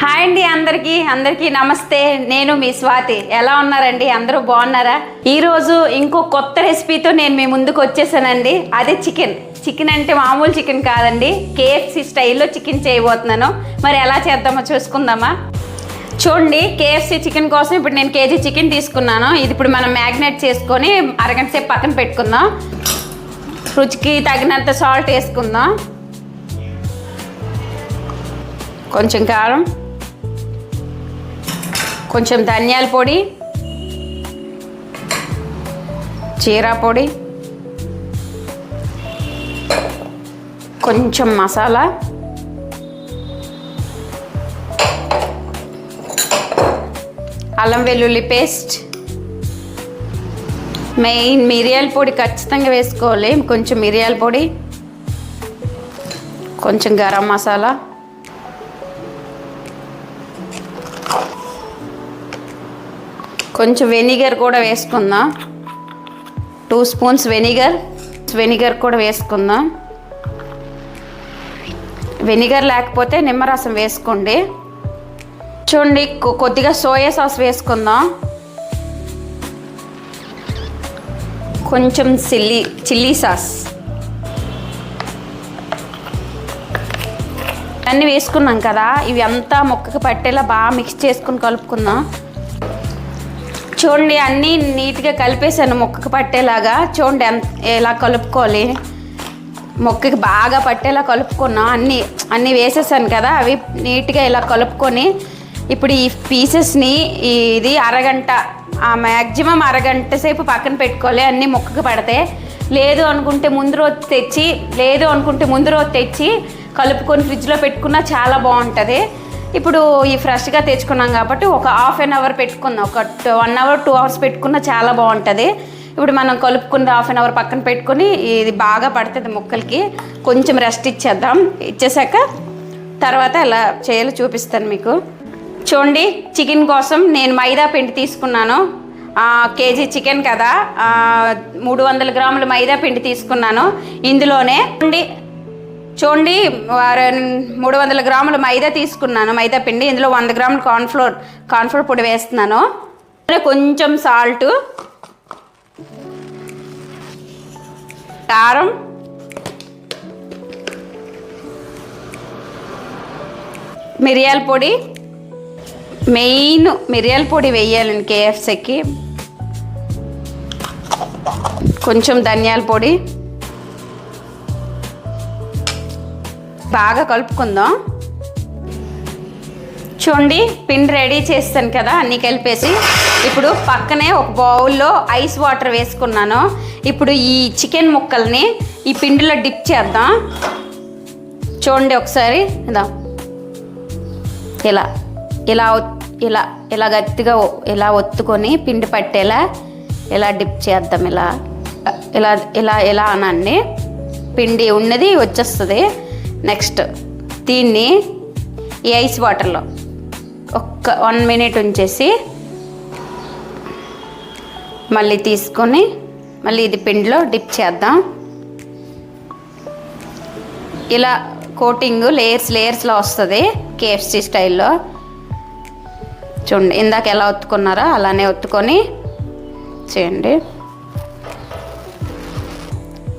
Hi అండి అందరికీ. అందరికీ నమస్తే. నేను మీ స్వాతి. ఎలా ఉన్నారండి? అందరూ బాగున్నారా? ఈరోజు ఇంకో కొత్త రెసిపీతో నేను మీ ముందుకు వచ్చేసానండి. అదే చికెన్. చికెన్ అంటే మామూలు చికెన్ కాదండి. కేఎఫ్సి స్టైల్లో చికెన్ చేయబోతున్నాను. మరి ఎలా చేద్దామో చూసుకుందామా? చూడండి కేఎఫ్సి చికెన్ కోసం ఇప్పుడు నేను కేజీ చికెన్ తీసుకున్నాను. ఇది ఇప్పుడు మనం మ్యాగ్నేట్ చేసుకొని అరగంట సేపు పక్కన పెట్టుకుందాం. రుచికి తగినంత సాల్ట్ వేసుకుందాం. కొంచెం కారం. కొంచెం ధనియాల పొడి జీరా పొడి కొంచెం మసాలా అల్లం వెల్లుల్లి పేస్ట్ మెయిన్ మిరియాల పొడి ఖచ్చితంగా వేసుకోవాలి. కొంచెం మిరియాల పొడి కొంచెం గరం మసాలా కొంచెం వెనిగర్ కూడా వేసుకుందాం? టూ స్పూన్స్ వెనిగర్ వెనిగర్ కూడా వేసుకుందాం? వెనిగర్ లేకపోతే నిమ్మరసం వేసుకోండి. చూడండి కొ- కొద్దిగా సోయా సాస్ వేసుకుందాం? కొంచెం చిల్లీ చిల్లీ సాస్. అన్నీ వేసుకున్నాం కదా ఇవి అంతా మొక్కకి పట్టేలా బాగా మిక్స్ చేసుకుని కలుపుకుందాం. చూడండి అన్నీ నీట్గా కలిపేసాను మొక్కకు పట్టేలాగా. చూడండి ఎంత ఎలా కలుపుకోవాలి. మొక్కకి బాగా పట్టేలా కలుపుకున్నాం అన్నీ అన్నీ వేసేసాను కదా అవి నీట్గా ఇలా కలుపుకొని ఇప్పుడు ఈ పీసెస్ని ఇది అరగంట ఆ మ్యాక్సిమం అరగంట సేపు పక్కన పెట్టుకోవాలి అన్నీ మొక్కకు పడితే. లేదు అనుకుంటే ముందు రోజు తెచ్చి లేదు అనుకుంటే ముందు రోజు తెచ్చి కలుపుకొని ఫ్రిడ్జ్లో పెట్టుకున్నా చాలా బాగుంటుంది. ఇప్పుడు ఈ ఫ్రెష్గా తెచ్చుకున్నాం కాబట్టి ఒక హాఫ్ అన్ అవర్ పెట్టుకుందాం. ఒక వన్ అవర్ టూ అవర్స్ పెట్టుకున్నా చాలా బాగుంటుంది. ఇప్పుడు మనం కలుపుకుని హాఫ్ అన్ అవర్ పక్కన పెట్టుకుని ఇది బాగా పడుతుంది ముక్కలకి. కొంచెం రెస్ట్ ఇచ్చేద్దాం. ఇచ్చేసాక తర్వాత ఎలా చేయాలో చూపిస్తాను మీకు. చూడండి చికెన్ కోసం నేను మైదా పిండి తీసుకున్నాను. కేజీ చికెన్ కదా. మూడు వందల గ్రాముల మైదా పిండి తీసుకున్నాను. ఇందులోనే చూడండి మూడు వందల గ్రాముల మైదా తీసుకున్నాను. మైదా పిండి ఇందులో వంద గ్రాములు కార్న్ఫ్లోర్ కార్న్ఫ్లోర్ పొడి వేస్తున్నాను. కొంచెం సాల్ట్ కారం మిరియాల పొడి. మెయిన్ మిరియాల పొడి వేయాలండి కేఎఫ్సీకి కొంచెం ధనియాల పొడి. బాగా కలుపుకుందాం. చూడండి పిండి రెడీ చేస్తాను కదా అన్నీ కలిపేసి. ఇప్పుడు పక్కనే ఒక బౌల్లో ఐస్ వాటర్ వేసుకున్నాను. ఇప్పుడు ఈ చికెన్ ముక్కల్ని ఈ పిండిలో డిప్ చేద్దాం. చూడండి ఒకసారి ఇదా. ఇలా ఇలా ఇలా ఇలా గట్టిగా ఇలా ఒత్తుకొని పిండి పట్టేలా ఇలా డిప్ చేద్దాం ఇలా. ఇలా ఇలా ఇలా అనండి. పిండి ఉన్నది వచ్చేస్తుంది. నెక్స్ట్. దీన్ని ఈ ఐస్ వాటర్లో ఒక్క వన్ మినిట్ ఉంచేసి మళ్ళీ తీసుకొని మళ్ళీ ఇది పిండిలో డిప్ చేద్దాం. ఇలా కోటింగ్ లేయర్స్ లేయర్స్లో వస్తుంది కేఎఫ్సి స్టైల్లో. చూడండి ఇందాక ఎలా ఒత్తుకున్నారో అలానే ఒత్తుకొని చేయండి.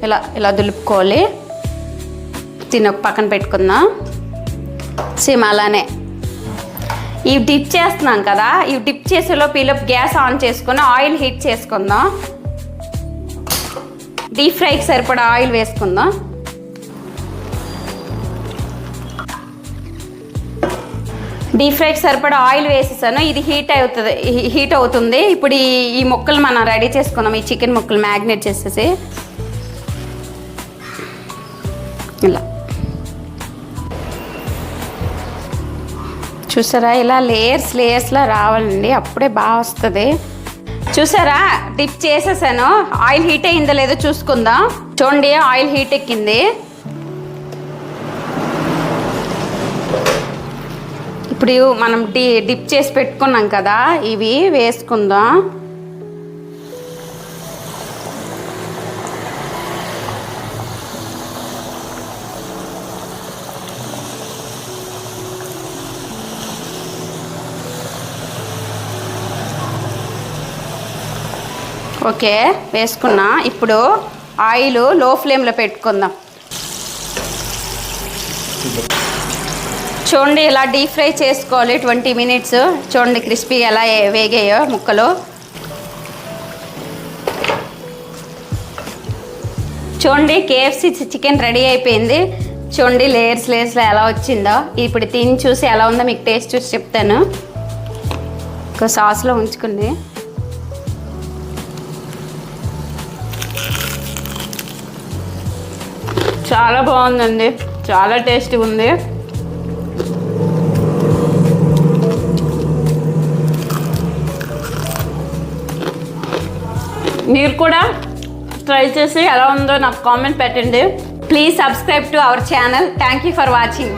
ఇలా ఇలా దులుపుకోవాలి. దీన్ని ఒక పక్కన పెట్టుకుందాం? సేమ్ అలానే. ఇవి డిప్ చేస్తున్నాం కదా ఇవి డిప్ చేసేలోపు ఈలోపు గ్యాస్ ఆన్ చేసుకుని ఆయిల్ హీట్ చేసుకుందాం? డీప్ ఫ్రైకి సరిపడా ఆయిల్ వేసుకుందాం? డీప్ ఫ్రైకి సరిపడా ఆయిల్ వేసేసాను ఇది హీట్ అవుతుంది హీట్ అవుతుంది. ఇప్పుడు ఈ ఈ ముక్కలు మనం రెడీ చేసుకుందాం ఈ చికెన్ ముక్కలు మ్యాగ్నేట్ చేసేసి. ఇలా. చూసారా? ఇలా లేయర్స్ లేయర్స్లా రావాలండి. అప్పుడే బాగా వస్తుంది. చూసారా? డిప్ చేసేసాను. ఆయిల్ హీట్ అయిందో లేదో చూసుకుందాం. చూడండి ఆయిల్ హీట్ ఎక్కింది. ఇప్పుడు మనం డి డిప్ చేసి పెట్టుకున్నాం కదా ఇవి వేసుకుందాం. ఓకే వేసుకున్నా. ఇప్పుడు ఆయిల్లో ఫ్లేమ్లో పెట్టుకుందాం. చూడండి ఇలా డీప్ ఫ్రై చేసుకోవాలి. Twenty minutes. చూడండి క్రిస్పీ ఎలా వేగాయో ముక్కలు. చూడండి కేఎఫ్సి చికెన్ రెడీ అయిపోయింది. చూడండి లేయర్స్ లేయర్స్లో ఎలా వచ్చిందో. ఇప్పుడు తిని చూసి ఎలా ఉందో మీకు టేస్ట్ చూసి చెప్తాను. ఒక సాస్లో ఉంచుకుని చాలా బాగుందండి. చాలా టేస్టీ ఉంది. మీరు కూడా ట్రై చేసి ఎలా ఉందో నాకు కామెంట్ పెట్టండి. Please subscribe to our channel. Thank you for watching.